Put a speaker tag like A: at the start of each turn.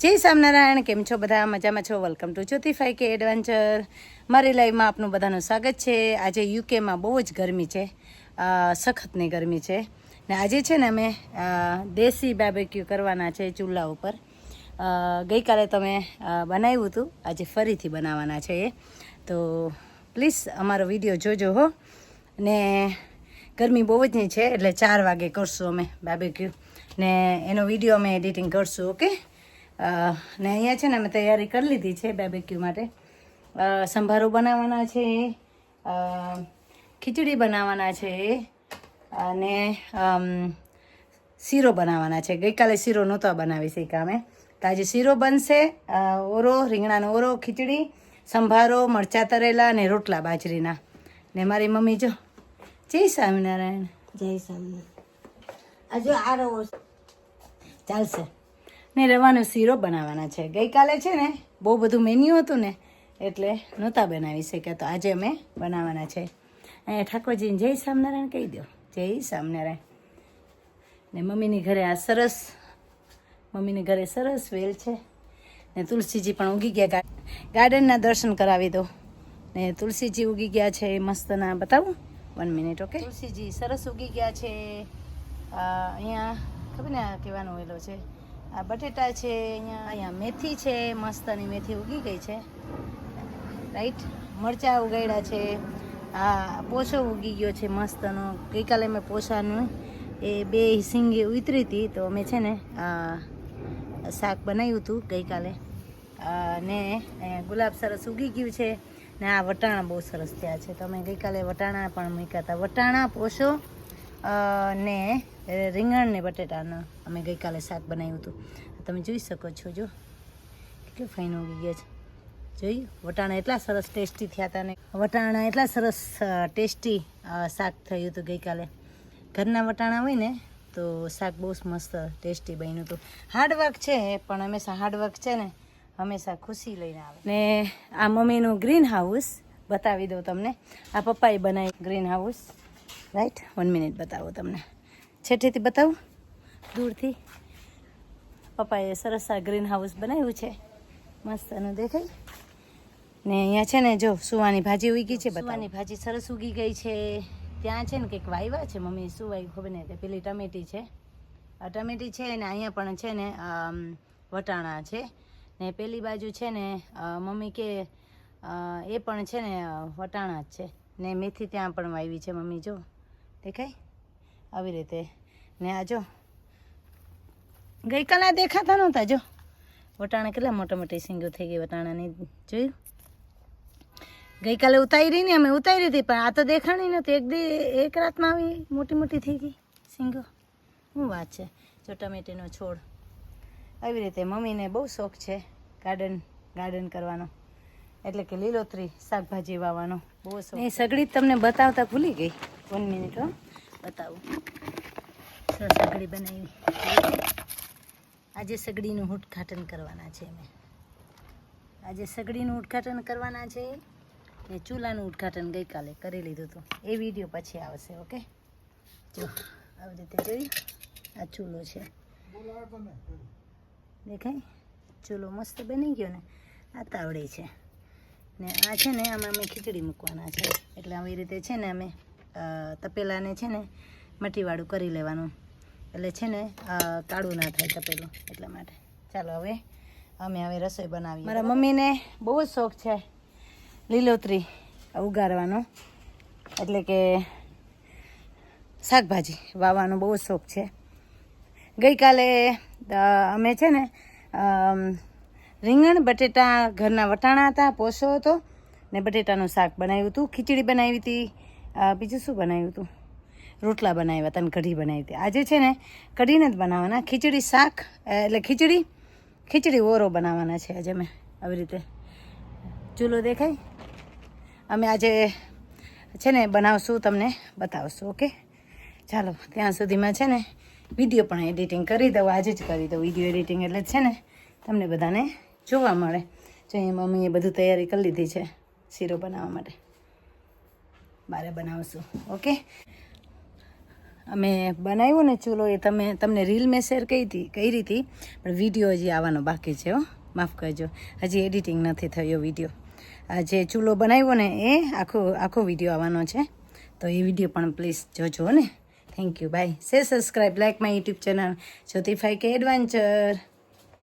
A: જય સ્વામિનારાયણ, કેમ છો બધા? મજામાં છો? વેલકમ ટુ જ્યોતિફાઈ કે એડવેન્ચર મારી લાઈફમાં આપનું બધાનું સ્વાગત છે. આજે યુકેમાં બહુ જ ગરમી છે. સખતની ગરમી છે. ને આજે છે ને અમે દેશી બાર્બેક્યુ કરવાના છે ચૂલા ઉપર. ગઈકાલે તમે બનાવ્યું હતું. આજે ફરીથી બનાવવાના છે એ. તો પ્લીઝ અમારો વીડિયો જોજો હો. ને ગરમી બહુ જ છે, એટલે ચાર વાગે કરશું અમે બાર્બેક્યુ ને એનો વીડિયો અમે એડિટિંગ કરશું ઓકે ને અહીંયા છે ને અમે તૈયારી કરી લીધી છે બેબેક્યુ માટે. સંભારો બનાવવાના છે ખીચડી બનાવવાના છે અને શીરો બનાવવાના છે. ગઈકાલે શીરો નહોતો બનાવી શીખા અમે. તો આજે શીરો બનશે ઓરો, રીંગણાનો ઓરો, ખીચડી, સંભારો, મરચાં તરેલા અને રોટલા બાજરીના. ને મારી મમ્મી જો, જય સ્વામિનારાયણ.
B: જય સ્વામિનારાયણ. હજુ આ રવો
A: ચાલશે. ને રવાનો શીરો બનાવવાના છે. ગઈકાલે છે ને, બહુ બધું મેન્યુ હતું ને, એટલે નહોતા બનાવી શક્યા. તો આજે અમે બનાવવાના છે. અહીંયા ઠાકોરજીને જય સ્વામિનારાયણ કહી દો જય સ્વામિનારાયણ. ને મમ્મીની ઘરે આ સરસ, મમ્મીની ઘરે સરસ વેલ છે. ને તુલસીજી પણ ઉગી ગયા. ગાર્ડનના દર્શન કરાવી દો. ને તુલસીજી ઉગી ગયા છે. મસ્તના, બતાવું? વન મિનિટ ઓકે તુલસીજી સરસ ઉગી ગયા છે. અહીંયા, ખબર ને આ કહેવાનો એલો છે? આ બટેટા છે, અહીંયા અહીંયા મેથી છે, મસ્તની મેથી ઉગી ગઈ છે. રાઈટ મરચાં ઉગાડ્યા છે. આ પોછો ઉગી ગયો છે મસ્તનો. ગઈકાલે મેં પોછાનું એ બે સિંગી ઉતરી હતી, તો અમે છે ને શાક બનાવ્યું હતું ગઈકાલે. ને ગુલાબ સરસ ઉગી ગયું છે ને આ વટાણા બહુ સરસ થયા છે. તો અમે ગઈકાલે વટાણા પણ મૂક્યા હતા. વટાણા પોષો ને રીંગણ ને બટેટાનું અમે ગઈકાલે શાક બનાવ્યું હતું. તમે જોઈ શકો છો, જો. કેટલું ફાઇન ઉગી ગયા છે. જોયું? વટાણા એટલા સરસ ટેસ્ટી થયા હતા ને. વટાણા એટલા સરસ ટેસ્ટી શાક થયું હતું ગઈકાલે. ઘરના વટાણા હોય ને, તો શાક બહુ મસ્ત ટેસ્ટી બન્યું હતું. હાર્ડવર્ક છે, પણ હંમેશા હાર્ડવર્ક છે ને, હંમેશા ખુશી લઈને આવે. ને, આ મમ્મીનું ગ્રીન હાઉસ બતાવી દઉં તમને. આ પપ્પાએ બનાવી green house right one minute બતાવો તમને. છેઠેથી બતાવું. દૂરથી. પપ્પાએ સરસ આ ગ્રીન હાઉસ બનાવ્યું છે. મસ્ત એનું દેખાય. ને અહીંયા છે ને જો, સુવાની ભાજી ઉગી છે સુવાની ભાજી સરસ ઉગી ગઈ છે. ત્યાં છે ને કંઈક વાવ્યા છે, મમ્મી, શું વાવ્યું ખબર નહીં પેલી ટમેટી છે. આ ટમેટી છે ને અહીંયા પણ છે ને વટાણા છે. ને પેલી બાજુ છે ને મમ્મી કે એ પણ છે ને વટાણા જ છે. ને મેથી ત્યાં પણ વાવી છે મમ્મી, જો. દેખાય? આવી રીતે. ને આ જો. ગઈકાલે દેખાતા નહોતા, જો. વટાણા કેટલા મોટા મોટી સિંગો થઈ ગઈ વટાણાની, જોયું? ગઈકાલે ઉતારી ને અમે ઉતારી હતી, પણ આ તો દેખાણી નથી એક દી, એક રાતમાં આવી મોટી મોટી થઈ ગઈ સિંગો. શું વાત છે? જો ટમેટીનો છોડ. આવી રીતે મમ્મીને બહુ શોખ છે ગાર્ડન ગાર્ડન કરવાનો. એટલે કે લીલોતરી શાકભાજી વાવવાનો. બહુ એ સગડી તમને બતાવતા ભૂલી ગઈ. વન મિનિટ હો. બતાવું. સગડી બનાવી. આજે સગડીનું ઉદઘાટન કરવાના છે અમે. આજે સગડીનું ઉદઘાટન કરવાના છે. ને ચૂલાનું ઉદઘાટન ગઈકાલે કરી લીધું હતું. એ વીડિયો પછી આવશે ઓકે? જો આવી રીતે જોયું આ ચૂલો છે. દેખાય? ચૂલો મસ્ત બની ગયો ને. આ તાવડી છે. ને આ છે ને આમાં અમે ખીચડી મૂકવાના છે. એટલે આવી રીતે છે ને અમે તપેલાને છે ને મટીવાળું કરી લેવાનું. એટલે છે ને કાળું ના થાય તપેલું એટલા માટે. ચાલો હવે અમે હવે રસોઈ બનાવીએ. મારા મમ્મીને બહુ જ શોખ છે લીલોતરી ઉગાડવાનો એટલે કે શાકભાજી વાવવાનો બહુ જ શોખ છે. ગઈકાલે અમે છે ને રીંગણ, બટેટા ઘરના વટાણા હતા, પોસો હતો ને બટેટાનું શાક બનાવ્યું હતું, ખીચડી બનાવી હતી. બીજું શું બનાવ્યું હતું? રોટલા બનાવ્યા હતા અને કઢી બનાવી હતી. આજે છે ને કઢીને જ બનાવવાના, ખીચડી શાક એટલે ખીચડી ખીચડી ઓરો બનાવવાના છે આજે અમે આવી રીતે. ચૂલો દેખાય? અમે આજે છે ને બનાવશું, તમને બતાવશું, ઓકે? ચાલો, ત્યાં સુધીમાં છે ને વીડિયો પણ એડિટિંગ કરી દઉં, આજે જ કરી દઉં, વીડિયો એડિટિંગ એટલે છે ને તમને બધાને જોવા મળે. જો અહીંયા મમ્મીએ બધું તૈયારી કરી લીધી છે શીરો બનાવવા માટે. બારે બનાવશું, ઓકે? અમે બનાવ્યું ને ચૂલો એ તમે, તમને રીલ મેં શેર કરી હતી કરી હતી, પણ વીડિયો હજી આવવાનો બાકી છે, હો. માફ કરજો. હજી એડિટિંગ નથી થયો વીડિયો. આ જે ચૂલો બનાવ્યો ને એ આખો આખો વીડિયો આવવાનો છે. તો એ વીડિયો પણ પ્લીઝ જોજો ને. Thank you bye say subscribe like my YouTube channel જ્યોતિફાઈ કે એડવેન્ચર